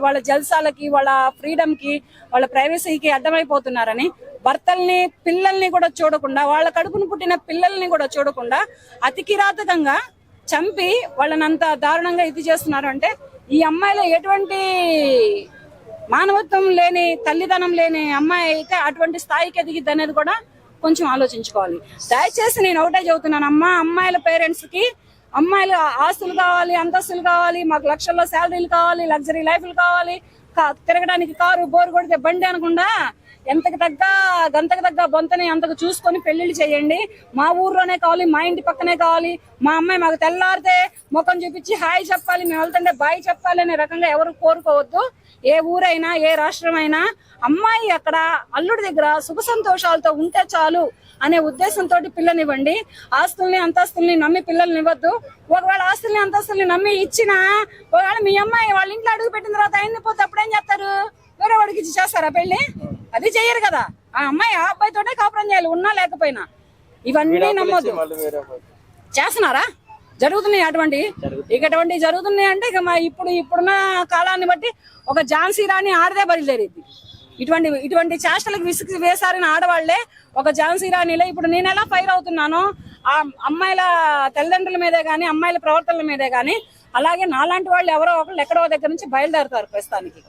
వాళ్ళ జల్సాలకి వాళ్ళ ఫ్రీడమ్కి వాళ్ళ ప్రైవసీకి అడ్డమైపోతున్నారని భర్తల్ని పిల్లల్ని కూడా చూడకుండా వాళ్ళ కడుపును పుట్టిన పిల్లల్ని కూడా చూడకుండా అతి కిరాతకంగా చంపి వాళ్ళని అంత దారుణంగా ఇది చేస్తున్నారు అంటే ఈ అమ్మాయిలో ఎటువంటి మానవత్వం లేని తల్లిదనం లేని అమ్మాయి అయితే అటువంటి స్థాయికి ఎదిగిద్ది అనేది కూడా కొంచెం ఆలోచించుకోవాలి. దయచేసి నేను ఒకటే చెబుతున్నాను అమ్మా అమ్మాయిల పేరెంట్స్కి అమ్మాయిలు ఆస్తులు కావాలి అంతస్తులు కావాలి మాకు లక్షల్లో శాలరీలు కావాలి లగ్జరీ లైఫ్లు కావాలి. తిరగడానికి కారు బోరు కొడితే బండి అనకుండా ఎంతకు తగ్గ గంతకు తగ్గ బొంతని అంతకు చూసుకొని పెళ్ళిళ్ళు చేయండి. మా ఊర్లోనే కావాలి మా ఇంటి పక్కనే కావాలి. మా అమ్మాయి మాకు తెల్లారితే ముఖం చూపించి హాయ్ చెప్పాలి మేము వెళ్తుంటే బాయ్ చెప్పాలి అనే రకంగా ఎవరు కోరుకోవద్దు. ఏ ఊరైనా ఏ రాష్ట్రమైనా అమ్మాయి అక్కడ అల్లుడి దగ్గర సుఖ సంతోషాలతో ఉంటే చాలు అనే ఉద్దేశంతో పిల్లనివ్వండి. ఆస్తుల్ని అంతస్తుల్ని నమ్మి పిల్లల్ని ఇవ్వద్దు ఒకవేళ ఆస్తుల్ని అంతస్తుల్ని నమ్మి ఇచ్చినా ఒకవేళ మీ అమ్మాయి వాళ్ళ ఇంట్లో అడుగు పెట్టిన తర్వాత అయిన పోతే అప్పుడేం చేస్తారు? వేరే వాడికి ఇచ్చి చేస్తారా పెళ్ళి అది చెయ్యరు కదా. ఆ అమ్మాయి ఆ అబ్బాయితోనే కాపురం చేయాలి ఉన్నా లేకపోయినా. ఇవన్నీ నమ్మొద్దు. అబ్బాయి. చేస్తున్నారా? జరుగుతున్నాయి అటువంటి. ఇక అటువంటి జరుగుతున్నాయి అంటే ఇక మా ఇప్పుడు ఇప్పుడున్న కాలాన్ని బట్టి ఒక ఝాన్సీ రాణి ఆడదే బయలుదేరేది. ఇటువంటి ఇటువంటి చేష్టలకు విసిగి వేసారిన ఆడవాళ్ళే ఒక ఝాన్సీ రాణిలో. ఇప్పుడు నేను ఎలా ఫైర్ అవుతున్నానో ఆ అమ్మాయిల తల్లిదండ్రుల మీదే గానీ అమ్మాయిల ప్రవర్తనల మీదే గానీ అలాగే నాలాంటి వాళ్ళు ఎవరో ఒకళ్ళు ఎక్కడో దగ్గర నుంచి బయలుదేరుతారు ప్రస్తుతానికి.